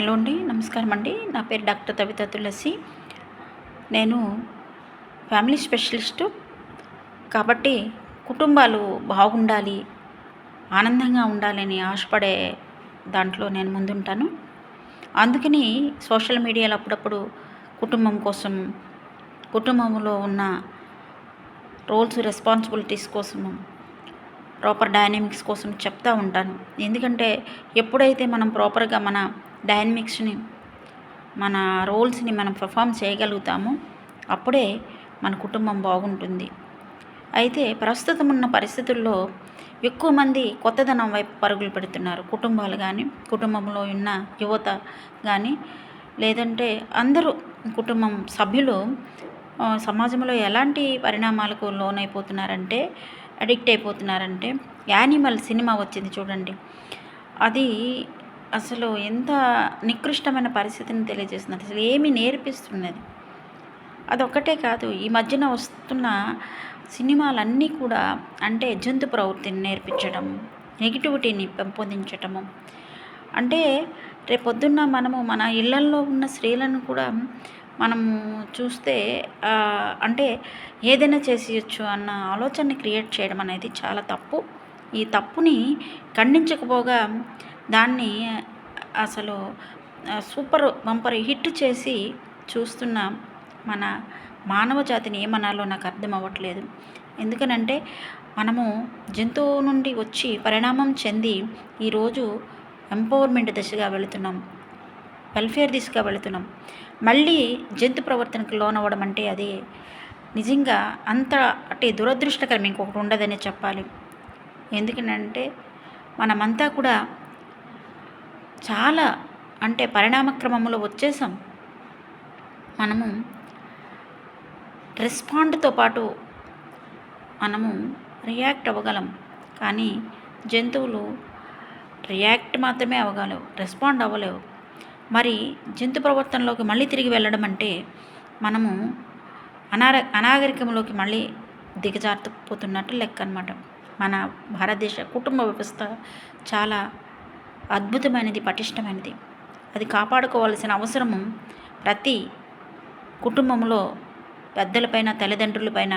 Hello అండి నమస్కారం అండి. నా పేరు డాక్టర్ తవిత తులసి. నేను ఫ్యామిలీ స్పెషలిస్టు. కాబట్టి కుటుంబాలు బాగుండాలి ఆనందంగా ఉండాలని ఆశపడే దాంట్లో నేను ముందుంటాను. అందుకని సోషల్ మీడియాలో అప్పుడప్పుడు కుటుంబం కోసం కుటుంబంలో ఉన్న రోల్స్ రెస్పాన్సిబిలిటీస్ కోసము ప్రాపర్ డైనమిక్స్ కోసం చెప్తూ ఉంటాను. ఎందుకంటే ఎప్పుడైతే మనం ప్రాపర్గా మన డైనమిక్స్ని మన రోల్స్ని మనం పర్ఫామ్ చేయగలుగుతాము అప్పుడే మన కుటుంబం బాగుంటుంది. అయితే ప్రస్తుతం ఉన్న పరిస్థితుల్లో ఎక్కువ మంది కొత్తదనం వైపు పరుగులు పెడుతున్నారు. కుటుంబాలు కానీ కుటుంబంలో ఉన్న యువత కానీ లేదంటే అందరూ కుటుంబం సభ్యులు సమాజంలో ఎలాంటి పరిణామాలకు లోనైపోతున్నారంటే అడిక్ట్ అయిపోతున్నారంటే యానిమల్ సినిమా వచ్చింది చూడండి. అది అసలు ఎంత నికృష్టమైన పరిస్థితిని తెలియజేస్తుంది అసలు ఏమి నేర్పిస్తున్నది. అదొక్కటే కాదు ఈ మధ్యన వస్తున్న సినిమాలన్నీ కూడా అంటే జంతు ప్రవృత్తిని నేర్పించడం నెగిటివిటీని పెంపొందించటము. అంటే రేపొద్దున్న మనము మన ఇళ్ళల్లో ఉన్న స్త్రీలను కూడా మనము చూస్తే అంటే ఏదైనా చేసేయచ్చు అన్న ఆలోచనని క్రియేట్ చేయడం అనేది చాలా తప్పు. ఈ తప్పుని ఖండించకపోగా దాన్ని అసలు సూపర్ బంపర్ హిట్ చేసి చూస్తున్న మన మానవ జాతిని ఏమనాలో నాకు అర్థం అవ్వట్లేదు. ఎందుకనంటే మనము జంతువు నుండి వచ్చి పరిణామం చెంది ఈరోజు ఎంపవర్మెంట్ దిశగా వెళుతున్నాం. వెల్ఫేర్ దిశగా వెళుతున్నాం. మళ్ళీ జంతు ప్రవర్తనకు లోనవ్వడం అంటే అది. నిజంగా అంత అంటే దురదృష్టకరం ఇంకొకటి ఉండదని చెప్పాలి. ఎందుకంటే మనమంతా కూడా చాలా అంటే పరిణామక్రమంలో వచ్చేసాం. మనము రెస్పాండ్తో పాటు మనము రియాక్ట్ అవ్వగలం. కానీ జంతువులు రియాక్ట్ మాత్రమే అవ్వగలవు రెస్పాండ్ అవ్వలేవు. మరి జంతు ప్రవర్తనలోకి మళ్ళీ తిరిగి వెళ్ళడం అంటే మనము అనార అనాగరికంలోకి మళ్ళీ దిగజారిపోతున్నట్టు లెక్క అనమాట మన భారతదేశ కుటుంబ వ్యవస్థ చాలా అద్భుతమైనది పటిష్టమైనది. అది కాపాడుకోవాల్సిన అవసరము ప్రతి కుటుంబంలో పెద్దలపైన తల్లిదండ్రులపైన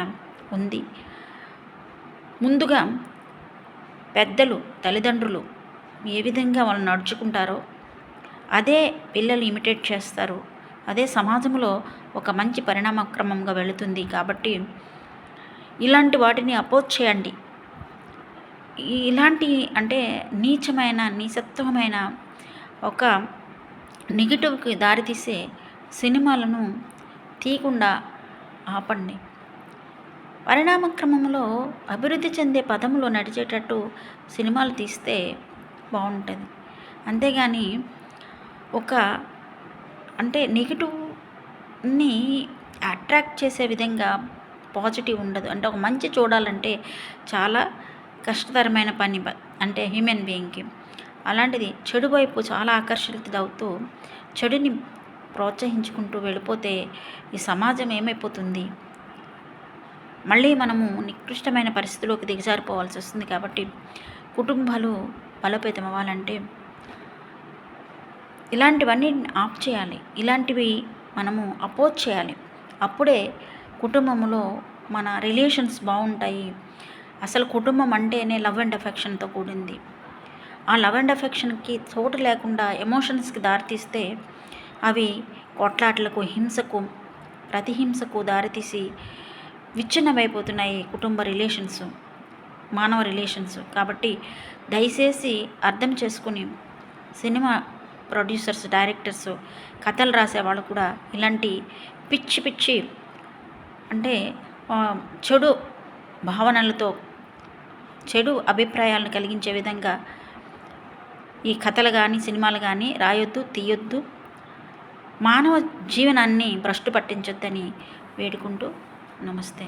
ఉంది. ముందుగా పెద్దలు తల్లిదండ్రులు ఏ విధంగా వాళ్ళు నడుచుకుంటారో అదే పిల్లలు ఇమిటేట్ చేస్తారు. అదే సమాజంలో ఒక మంచి పరిణామక్రమంగా వెళుతుంది కాబట్టి ఇలాంటి వాటిని అపోజ్ చేయండి. ఇలాంటి అంటే నీచమైన నీచత్వమైన ఒక నెగిటివ్కి దారితీసే సినిమాలను తీయకుండా ఆపండి. పరిణామ క్రమంలో అభివృద్ధి చెందే పదంలో నడిచేటట్టు సినిమాలు తీస్తే బాగుంటుంది. అంతేగాని ఒక అంటే నెగిటివ్ని అట్రాక్ట్ చేసే విధంగా పాజిటివ్ ఉండదు. అంటే ఒక మంచి చూడాలంటే చాలా కష్టతరమైన పని అంటే హ్యూమన్ బీయింగ్కి అలాంటిది చెడు వైపు చాలా ఆకర్షితులవుతూ చెడుని ప్రోత్సహించుకుంటూ వెళ్ళిపోతే ఈ సమాజం ఏమైపోతుంది? మళ్ళీ మనము నికృష్టమైన పరిస్థితిలోకి దిగజారిపోవాల్సి వస్తుంది కాబట్టి కుటుంబాలు బలోపేతం అవ్వాలంటే ఇలాంటివన్నీ ఆఫ్ చేయాలి. ఇలాంటివి మనము అపోజ్ చేయాలి. అప్పుడే కుటుంబంలో మన రిలేషన్స్ బాగుంటాయి. అసలు కుటుంబం అంటేనే లవ్ అండ్ అఫెక్షన్తో కూడింది. ఆ లవ్ అండ్ అఫెక్షన్కి చోటు లేకుండా ఎమోషన్స్కి దారితీస్తే అవి కొట్లాట్లకు హింసకు ప్రతిహింసకు దారితీసి విచ్ఛిన్నమైపోతున్నాయి కుటుంబ రిలేషన్స్ మానవ రిలేషన్స్ కాబట్టి దయచేసి అర్థం చేసుకుని సినిమా ప్రొడ్యూసర్స్ డైరెక్టర్స్ కథలు రాసేవాళ్ళు కూడా ఇలాంటి పిచ్చి పిచ్చి అంటే చెడు భావనలతో చెడు అభిప్రాయాలను కలిగించే విధంగా ఈ కథలు కానీ సినిమాలు కానీ రాయొద్దు తీయొద్దు. మానవ జీవనాన్ని భ్రష్టు పట్టించొద్దని వేడుకుంటూ నమస్తే.